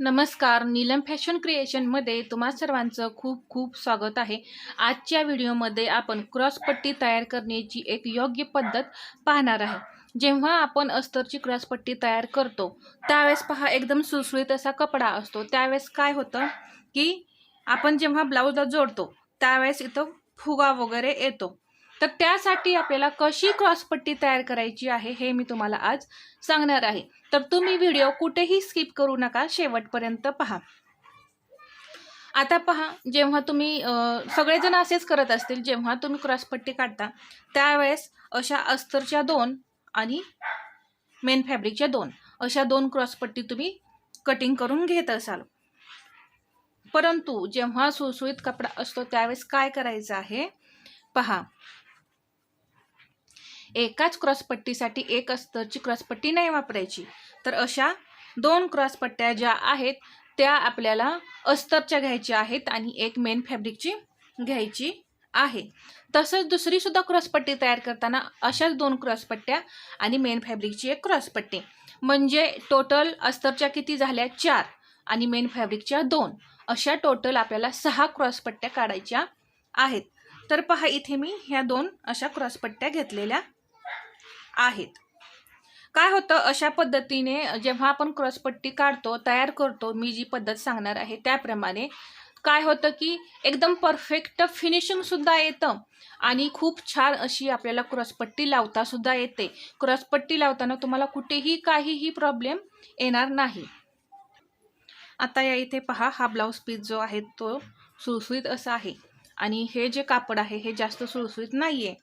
नमस्कार. नीलम फॅशन क्रिएशनमध्ये तुम्हा सर्वांचं खूप खूप स्वागत आहे. आजच्या व्हिडिओमध्ये आपण क्रॉसपट्टी तयार करण्याची एक योग्य पद्धत पाहणार आहे. जेव्हा आपण अस्तरची क्रॉसपट्टी तयार करतो त्यावेळेस पहा एकदम सुसुळीत असा कपडा असतो. त्यावेळेस काय होतं की आपण जेव्हा ब्लाऊजला जोडतो त्यावेळेस इथं फुगा वगैरे येतो. तर त्यासाठी आपल्याला कशी क्रॉसपट्टी तयार करायची आहे हे मी तुम्हाला आज सांगणार आहे. तर तुम्ही व्हिडिओ कुठेही स्किप करू नका शेवटपर्यंत पहा. आता पहा जेव्हा तुम्ही सगळेजण असेच करत असतील जेव्हा तुम्ही क्रॉसपट्टी काढता त्यावेळेस अशा अस्तरच्या दोन आणि मेन फॅब्रिकच्या दोन अशा दोन क्रॉसपट्टी तुम्ही कटिंग करून घेत असाल. परंतु जेव्हा सुळसुळीत कपडा असतो त्यावेळेस काय करायचं आहे? पहा एकाच क्रॉसपट्टीसाठी एक अस्तरची क्रॉसपट्टी नाही वापरायची. तर अशा दोन क्रॉसपट्ट्या ज्या आहेत त्या आपल्याला अस्तरच्या घ्यायच्या आहेत आणि एक मेन फॅब्रिकची घ्यायची आहे. तसंच दुसरीसुद्धा क्रॉसपट्टी तयार करताना अशाच दोन क्रॉसपट्ट्या आणि मेन फॅब्रिकची एक क्रॉसपट्टी. म्हणजे टोटल अस्तरच्या किती झाल्या? चार आणि मेन फॅब्रिकच्या दोन. अशा टोटल आपल्याला सहा क्रॉसपट्ट्या काढायच्या आहेत. तर पहा इथे मी ह्या दोन अशा क्रॉसपट्ट्या घेतलेल्या आहेत. काय होतं अशा पद्धतीने जेव्हा आपण क्रॉसपट्टी काढतो तयार करतो मी जी पद्धत सांगणार आहे त्याप्रमाणे काय होतं की एकदम परफेक्ट फिनिशिंगसुद्धा येतं आणि खूप छान अशी आपल्याला क्रॉसपट्टी लावतासुद्धा येते. क्रॉसपट्टी लावताना तुम्हाला कुठेही काहीही प्रॉब्लेम येणार नाही. आता या इथे पहा हा ब्लाऊज पीस जो आहे तो सुळसुळीत असा आहे आणि हे जे कापड आहे हे जास्त सुळसुळीत नाही आहे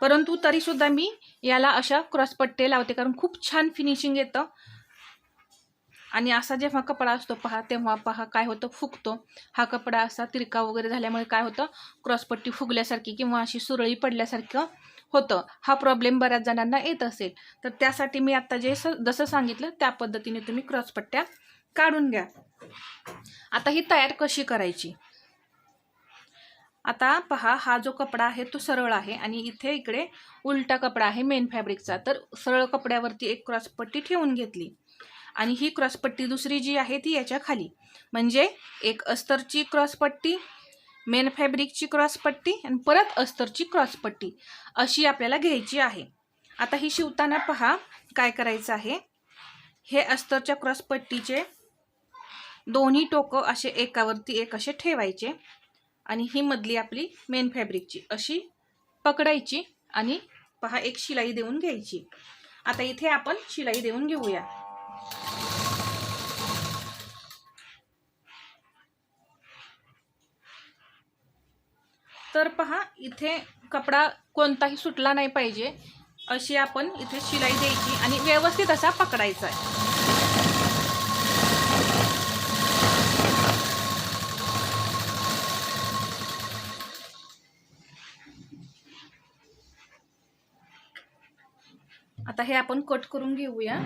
परंतु तरीसुद्धा मी याला अशा क्रॉसपट्टे लावते कारण खूप छान फिनिशिंग येतं. आणि असा जेव्हा कपडा असतो पहा तेव्हा पहा काय होतं फुगतो. हा कपडा असा तिरका वगैरे झाल्यामुळे काय होतं क्रॉसपट्टी फुगल्यासारखी किंवा अशी सुरळी पडल्यासारखं होतं. हा प्रॉब्लेम बऱ्याच जणांना येत असेल. तर त्यासाठी मी आत्ता जे स जसं सांगितलं त्या पद्धतीने तुम्ही क्रॉसपट्ट्या काढून घ्या. आता ही तयार कशी करायची? आता पहा हा जो कपडा आहे तो सरळ आहे आणि इथे इकडे उलटा कपडा आहे मेन फॅब्रिकचा तर सरळ कपड्यावरती एक क्रॉसपट्टी ठेवून घेतली. आणि ही क्रॉसपट्टी दुसरी जी आहे ती याच्या खाली. म्हणजे एक अस्तरची क्रॉसपट्टी मेन फॅब्रिकची क्रॉसपट्टी आणि परत अस्तरची क्रॉसपट्टी अशी आपल्याला घ्यायची आहे. आता ही शिवताना पहा काय करायचं आहे? हे अस्तरच्या क्रॉसपट्टीचे दोन्ही टोकं असे एकावरती एक असे ठेवायचे. आणि ही मधली आपली मेन फॅब्रिकची अशी पकडायची आणि पहा एक शिलाई देऊन घ्यायची. आता इथे आपण शिलाई देऊन घेऊया. तर पहा इथे कपडा कोणताही सुटला नाही पाहिजे. अशी आपण इथे शिलाई द्यायची आणि व्यवस्थित असा पकडायचा आहे. आता हे आपण कट करून घेऊया.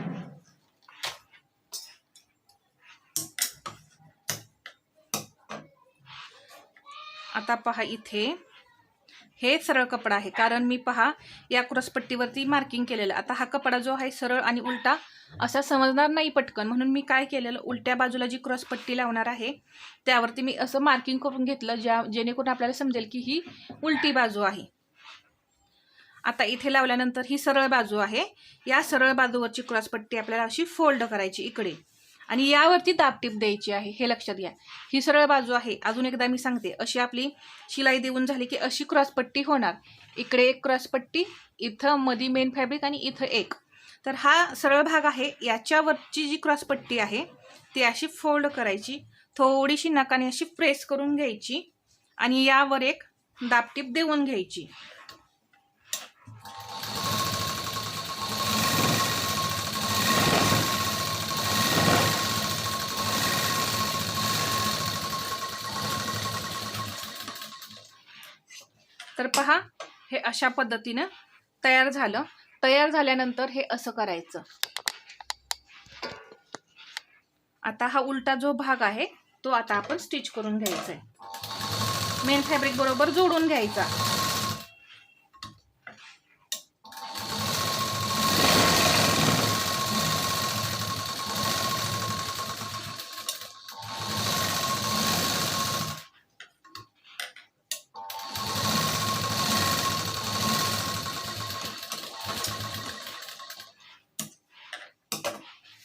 आता पहा इथे. हे सरळ कपडा आहे कारण मी पहा या क्रॉसपट्टीवरती मार्किंग केलेलं. आता हा कपडा जो आहे सरळ आणि उलटा असा समजणार नाही पटकन. म्हणून मी काय केलेलं उलट्या बाजूला जी क्रॉसपट्टी लावणार आहे त्यावरती मी असं मार्किंग करून घेतलं ज्या जेणेकरून आपल्याला समजेल की ही उलटी बाजू आहे. आता इथे लावल्यानंतर ही सरळ बाजू आहे. या सरळ बाजूवरची क्रॉसपट्टी आपल्याला अशी फोल्ड करायची इकडे. आणि यावरती दाबटीप द्यायची आहे. हे लक्षात घ्या. ही सरळ बाजू आहे. अजून एकदा मी सांगते. अशी आपली शिलाई देऊन झाली की अशी क्रॉसपट्टी होणार. इकडे एक क्रॉसपट्टी इथं मधी मेन फॅब्रिक आणि इथं एक. तर हा सरळ भाग आहे. याच्यावरची जी क्रॉसपट्टी आहे ती अशी फोल्ड करायची. थोडीशी नकाने अशी प्रेस करून घ्यायची. आणि यावर एक दाबटीप देऊन घ्यायची. तर पहा हे अशा पद्धतीनं तयार झालं. तयार झाल्यानंतर हे असं करायचं. आता हा उलटा जो भाग आहे तो आता आपण स्टिच करून घ्यायचा आहे. मेन फॅब्रिक बरोबर जोडून घ्यायचा.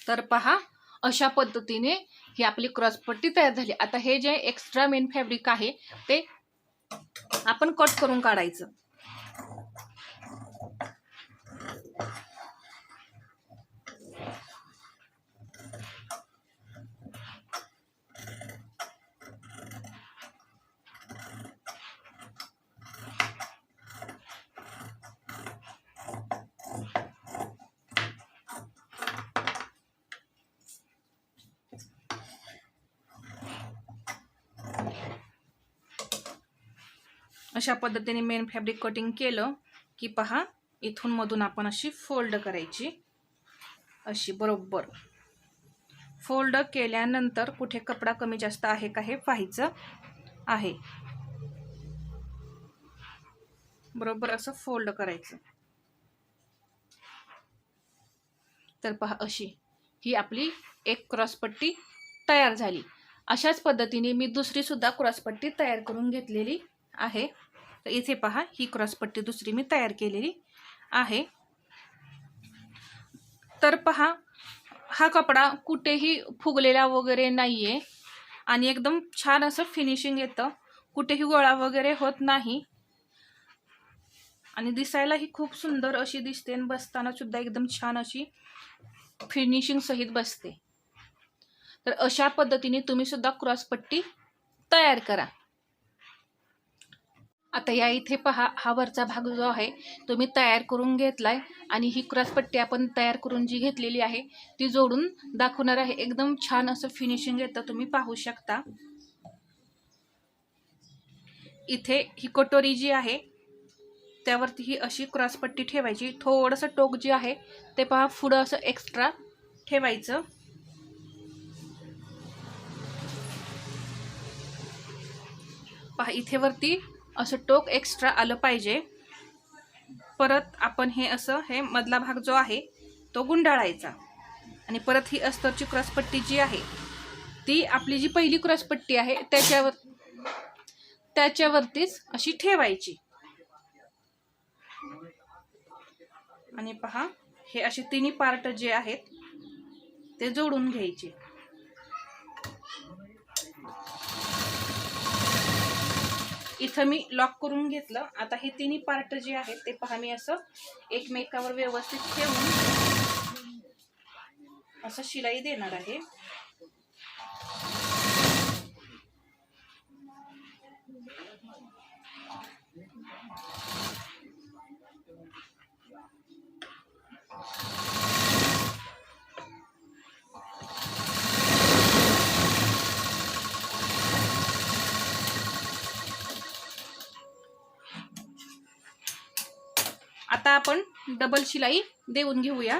तर पहा अशा पद्धतीने ही आपली क्रॉसपट्टी तयार झाली. आता हे जे एक्स्ट्रा मेन फॅब्रिक आहे ते आपण कट करून काढायचं. अशा पद्धतीने मेन फॅब्रिक कटिंग केलं की पहा इथून मधून आपण अशी फोल्ड करायची. अशी बरोबर. फोल्ड केल्यानंतर कुठे कपडा कमी जास्त आहे का हे पाहायचं आहे. बरोबर असं फोल्ड करायचं. तर पहा अशी ही आपली एक क्रॉसपट्टी तयार झाली. अशाच पद्धतीने मी दुसरी सुद्धा क्रॉसपट्टी तयार करून घेतलेली आहे. तर इथे पहा ही क्रॉसपट्टी दुसरी मी तयार केलेली आहे. तर पहा हा कपडा कुठेही फुगलेला वगैरे नाही आहे आणि एकदम छान असं फिनिशिंग येतं. कुठेही गोळा वगैरे होत नाही. आणि दिसायलाही खूप सुंदर अशी दिसते आणि बसताना सुद्धा एकदम छान अशी फिनिशिंग सहित बसते. तर अशा पद्धतीने तुम्ही सुद्धा क्रॉसपट्टी तयार करा. आता या इथे पहा हा वरचा भाग जो आहे तो मी तयार करून घेतला आहे आणि ही क्रॉसपट्टी आपण तयार करून जी घेतलेली आहे ती जोडून दाखवणार आहे. एकदम छान असं फिनिशिंग येतं तुम्ही पाहू शकता. इथे ही कटोरी जी आहे त्यावरती ही अशी क्रॉसपट्टी ठेवायची. थोडंसं टोक जे आहे ते पहा पुढं असं एक्स्ट्रा ठेवायचं. पहा इथे वरती असं टोक एक्स्ट्रा आलं पाहिजे. परत आपण हे असं हे मधला भाग जो आहे तो गुंडाळायचा. आणि परत ही अस्तरची क्रॉसपट्टी जी आहे ती आपली जी पहिली क्रॉसपट्टी आहे त्याच्यावर त्याच्यावरतीच अशी ठेवायची. आणि पहा हे असे तिन्ही पार्ट जे आहेत ते जोडून घ्यायचे. इथं मी लॉक करून घेतलं. आता हे तिन्ही पार्ट जे आहेत ते पहा मी असं एकमेकावर व्यवस्थित ठेवून असं शिलाई देणार आहे. आता आपण डबल शिलाई देऊन घेऊया.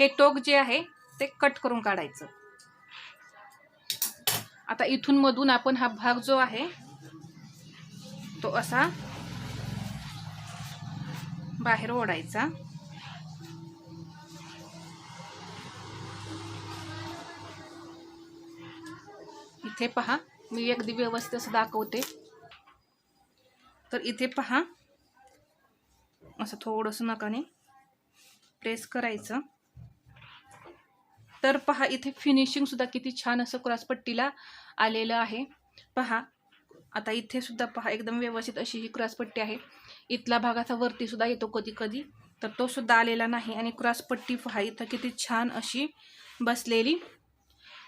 हे टोक जे आहे ते कट करून काढायचं. आता इथून मधून आपण हा भाग जो आहे तो असा बाहेर ओढायचा. इथे पहा मी अगदी व्यवस्थित असं दाखवते. तर इथे पहा असं थोडंसं नकाने प्रेस करायचं. तर पहा इथे फिनिशिंगसुद्धा किती छान असं क्रॉसपट्टीला आलेलं आहे. पहा आता इथे सुद्धा पहा एकदम व्यवस्थित अशी ही क्रॉसपट्टी आहे. इथला भागाचा वरतीसुद्धा येतो कधी कधी तर तो सुद्धा आलेला नाही. आणि क्रॉसपट्टी पहा इथं किती छान अशी बसलेली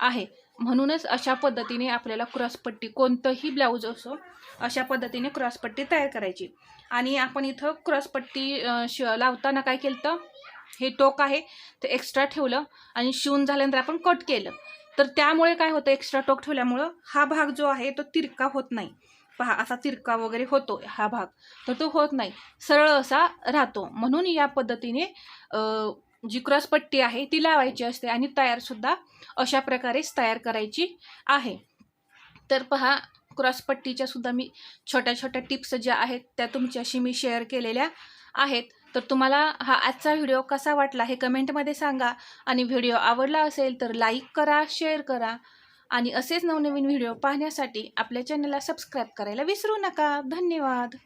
आहे. म्हणूनच अशा पद्धतीने आपल्याला क्रॉसपट्टी कोणतंही ब्लाऊज असो अशा पद्धतीने क्रॉसपट्टी तयार करायची. आणि आपण इथं क्रॉसपट्टी श लावताना काय केलं तर हे टोक आहे ते एक्स्ट्रा ठेवलं आणि शिवून झाल्यानंतर आपण कट केलं. तर त्यामुळे काय होतं एक्स्ट्रा टोक ठेवल्यामुळं हा भाग जो आहे तो तिरका होत नाही. पहा असा तिरका वगैरे होतो हा भाग. तर तो होत नाही. सरळ असा राहतो. म्हणून या पद्धतीने जी क्रॉसपट्टी आहे ती लावायची असते आणि तयारसुद्धा अशा प्रकारेच तयार करायची आहे. तर पहा क्रॉसपट्टीच्या सुद्धा मी छोट्या छोट्या टिप्स ज्या आहेत त्या तुमच्याशी मी शेअर केलेल्या आहेत. तर तुम्हाला हा आजचा व्हिडिओ कसा वाटला हे कमेंटमध्ये सांगा आणि व्हिडिओ आवडला असेल तर लाईक करा शेअर करा आणि असेच नवनवीन व्हिडिओ पाहण्यासाठी आपल्या चॅनलला सबस्क्राईब करायला विसरू नका. धन्यवाद.